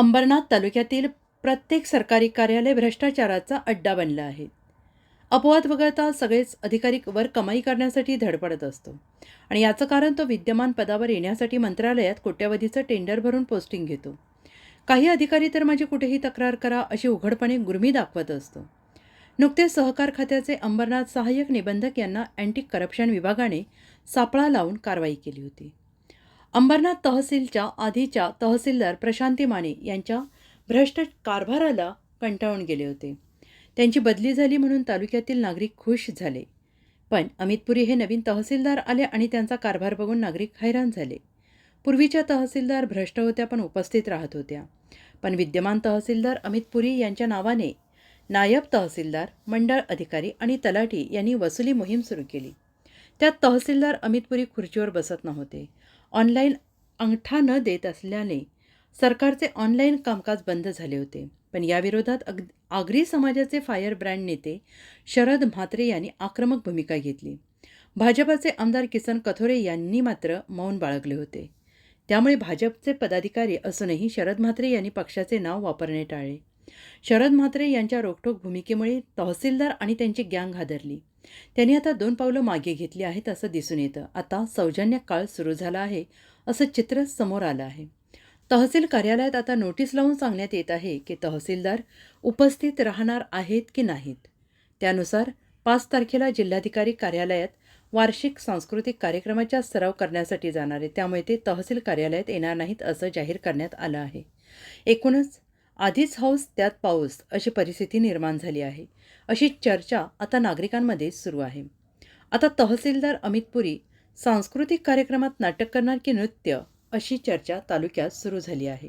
अंबरनाथ तालुक्यातील प्रत्येक सरकारी कार्यालय भ्रष्टाचाराचा अड्डा बनलं आहे. अपवाद वगळता सगळेच अधिकारी वर कमाई करण्यासाठी धडपडत असतो. आणि याचं कारण तो विद्यमान पदावर येण्यासाठी मंत्रालयात कोट्यवधीचं टेंडर भरून पोस्टिंग घेतो. काही अधिकारी तर माझी कुठेही तक्रार करा अशी उघडपणे गुर्मी दाखवत असतो. नुकतेच सहकार खात्याचे अंबरनाथ सहाय्यक निबंधक यांना अँटी करप्शन विभागाने सापळा लावून कारवाई केली होती. अंबरनाथ तहसीलच्या आधीच्या तहसीलदार प्रशांती माने यांच्या भ्रष्ट कारभाराला कंटाळून गेले होते. त्यांची बदली झाली म्हणून तालुक्यातील नागरिक खुश झाले. पण अमितपुरी हे नवीन तहसीलदार आले आणि त्यांचा कारभार बघून नागरिक हैराण झाले. पूर्वीच्या तहसीलदार भ्रष्ट होत्या पण उपस्थित राहत होत्या. पण विद्यमान तहसीलदार अमितपुरी यांच्या नावाने नायब तहसीलदार मंडळ अधिकारी आणि तलाठी यांनी वसुली मोहीम सुरू केली. त्यात तहसीलदार अमितपुरी खुर्चीवर बसत नव्हते. ऑनलाईन अंगठा न देत असल्याने सरकारचे ऑनलाईन कामकाज बंद झाले होते. पण याविरोधात अग आगरी समाजाचे फायर ब्रँड नेते शरद म्हात्रे यांनी आक्रमक भूमिका घेतली. भाजपाचे आमदार किसन कथोरे यांनी मात्र मौन बाळगले होते. त्यामुळे भाजपचे पदाधिकारी असूनही शरद म्हात्रे यांनी पक्षाचे नाव वापरणे टाळले. शरद म्हात्रे यांच्या रोखठोक भूमिकेमुळे तहसीलदार आणि त्यांची गँग हादरली. त्यांनी आता दोन पावलं मागे घेतली आहेत असं दिसून येतं. आता सौजन्य काळ सुरू झाला आहे असं चित्र समोर आलं आहे. तहसील कार्यालयात आता नोटीस लावून सांगण्यात येत आहे की तहसीलदार उपस्थित राहणार आहेत की नाहीत. त्यानुसार पाच तारखेला जिल्हाधिकारी कार्यालयात वार्षिक सांस्कृतिक कार्यक्रमाचा सराव करण्यासाठी जाणार आहे. त्यामुळे ते तहसील कार्यालयात येणार नाहीत असं जाहीर करण्यात आलं आहे. एकूणच आधीच हौस त्यात पाऊस अशी परिस्थिती निर्माण झाली आहे. अशी चर्चा आता नागरिकांमध्ये सुरू आहे. आता तहसीलदार अमित पुरी सांस्कृतिक कार्यक्रमात नाटक करणार की नृत्य अशी चर्चा तालुक्यात सुरू झाली आहे.